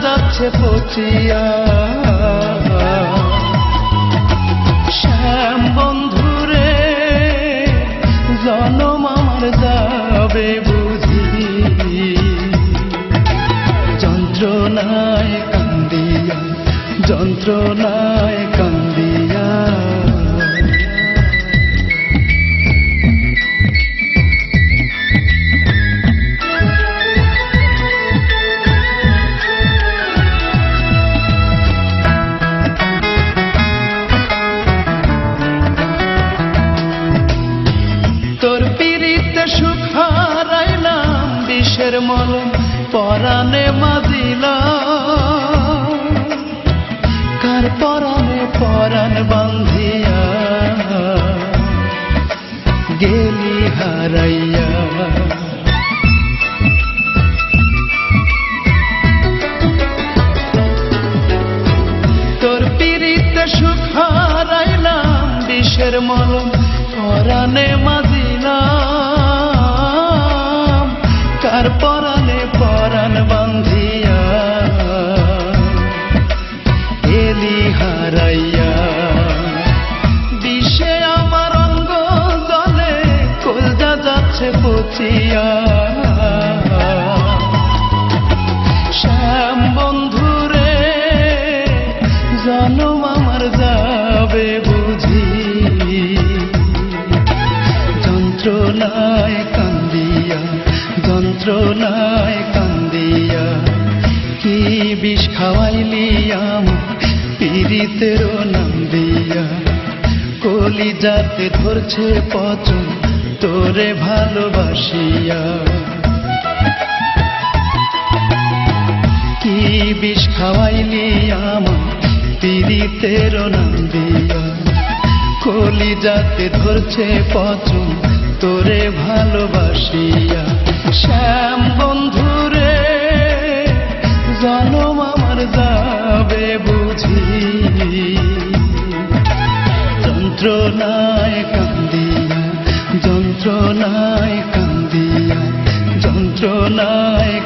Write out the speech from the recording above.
যাচ্ছে পচিয়া। শ্যাম বন্ধুরে জনম আমার যাবে বুঝি। যন্ত্রণায় কান্দিয়া যন্ত্রণায় বিষের মলম পরাণে মাজিলা। কার পরাণে পরাণ বান্ধিয়া? গেলি হারাইয়া। তোর পিড়িতে সুখ হারাইলাম, বিষের মলম পরাণে মাজিলাম কার পরাণে পরাণ বান্ধিয়া এলি হারাইয়া। বিষে আমার অঙ্গ জলে কলজা যাচ্ছে পচিয়া। শ্যাম আমার যাবে বুঝি। যন্ত্রণায় কান্দিয়া, কি বিষ খাওয়াইলি আমার পীড়িতেরও নাম দিয়া। কলি যাতে ধরছে পচন, তোরে ভালোবাসিয়া। কি বিষ খাওয়াইলি আমার পীড়িতের নাম দিয়া। কলি যাতে ধরছে পচন, তোরে ভালোবাসিয়া। শ্যাম বন্ধুরে জনম আমার যাবে বুঝি। যন্ত্রণায় কান্দিয়া যন্ত্রণায় কান্দিয়া যন্ত্রণায়